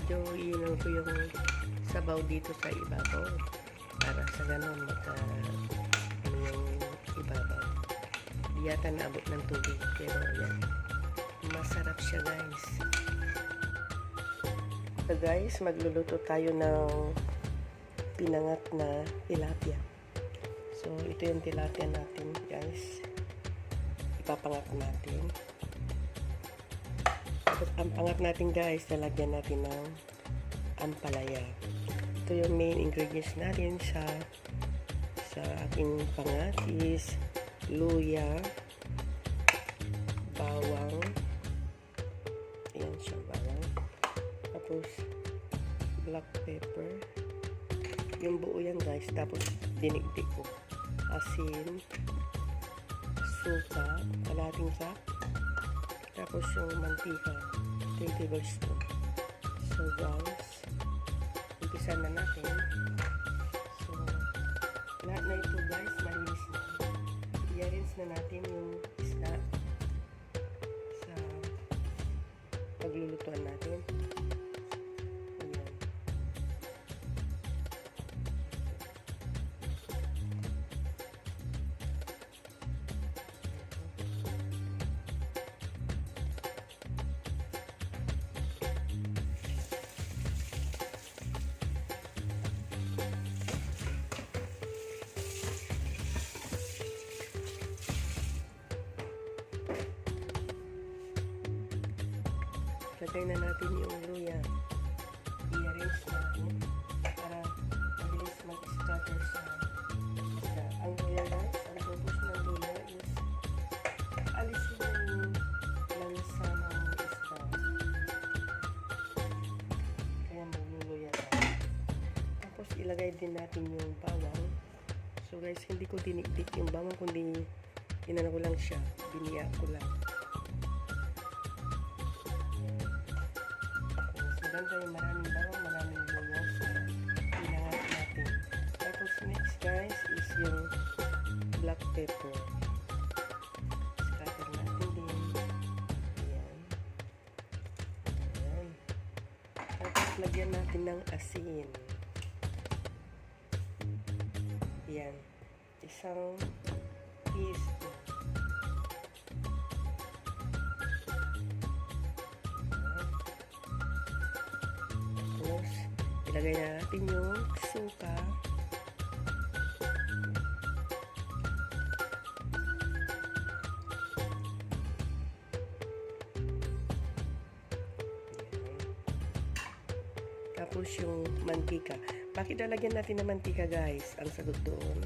medyo iinom ko yung sabaw dito sa ibabaw. Para sa ganon maka ano yung ibabaw. Di yata naabot ng tubig pero yan masarap siya guys. So guys magluluto tayo ng pinangat na tilapia. So ito yung tilapia natin guys. Ipapangat natin tapos ang pangat natin guys lalagyan natin ng ampalaya. Ito yung main ingredients natin sa sa ating pangatis luya bawang. Ayan siya bawang. Tapos black pepper. Yung buo yan guys. Tapos dinigdig ko. Asin suka kalating sak tapos yung mantika 3 tablespoon so guys umpisa na natin. So lahat na ito guys malinis na. I-rinse na natin yung Lagay na natin yung luya. I-arrange natin para mabilis mag-scatter sa isda. Ang luya guys, ang purpose ng luya is alisin yung lansa ng isda. Kaya magluluya tayo. Tapos ilagay din natin yung bawang. So guys, hindi ko dinikdik yung bawang kundi inano ko lang siya. Biniya ko lang. Maganda yung maraming bawang, maraming sa pinangat natin. Tapos next guys is yung black pepper. Scatter natin din. Ayan. Ayan. Tapos lagyan natin ng asin. Ayan. Isang teaspoon. Ilagay na natin yung suka. Tapos yung mantika. Bakit lalagyan natin ng mantika guys? Ang sagot doon,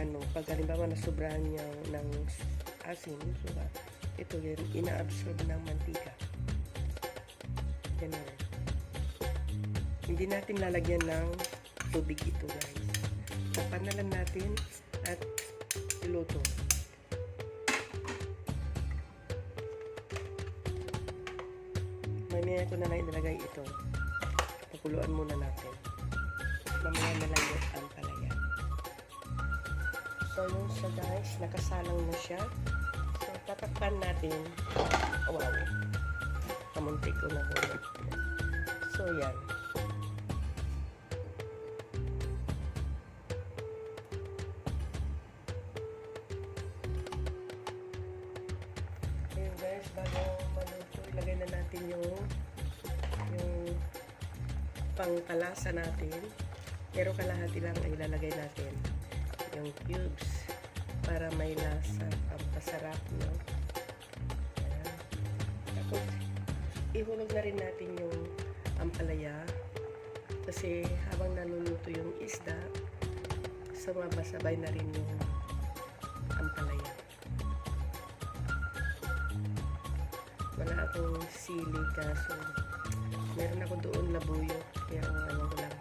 ano, pag halimbawa na sobrahan niya ng asin, suka, ito yun, ina-absorb ng mantika. Ganun. Hindi natin lalagyan ng tubig ito guys. Tapan na lang natin at iluto. Mamaya ko na lang ilalagay ito. Pakuluan muna natin. Mamaya na lang ang palaya. So yun sa guys, nakasalang na siya. So tatakpan natin. Oh, wow. Kamuntik ko na hulog. So yan. Ilagay na natin yung yung pangkalasa natin. Pero kalahati lang ang ilalagay natin. Yung cubes para may lasa, pampasarap, no? Ayan. Tapos, ihulog na rin natin yung ampalaya kasi habang naluluto yung isda, sumabasabay na rin yung wala akong sili kaso meron ako doon na buyo kaya ano ko lang.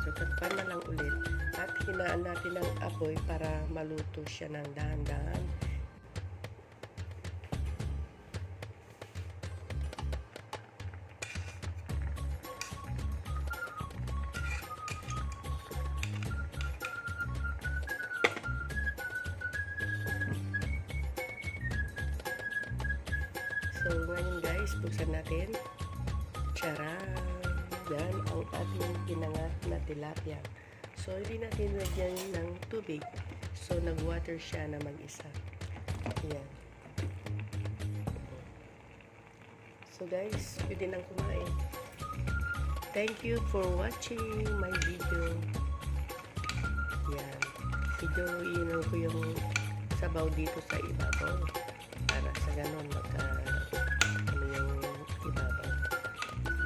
So takpan na lang ulit at hinaan natin ang apoy para maluto siya ng dahan-dahan So, ngayon guys, buksan natin. Charan! Yan ang ating ginangat na tilapia. So, hindi natin lagyan ng tubig. So, nag-water siya na mag-isa. Yan. So, guys, pwede nang kumain. Thank you for watching my video. Yan. Medyo iinom ko yung sabaw dito sa ibabaw. Para sa ganun, magka,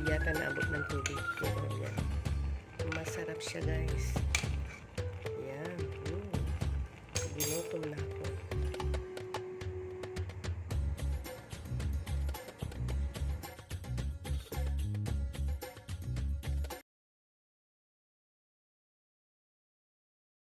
yata naabot ng tubig. Pero yan. Masarap siya guys.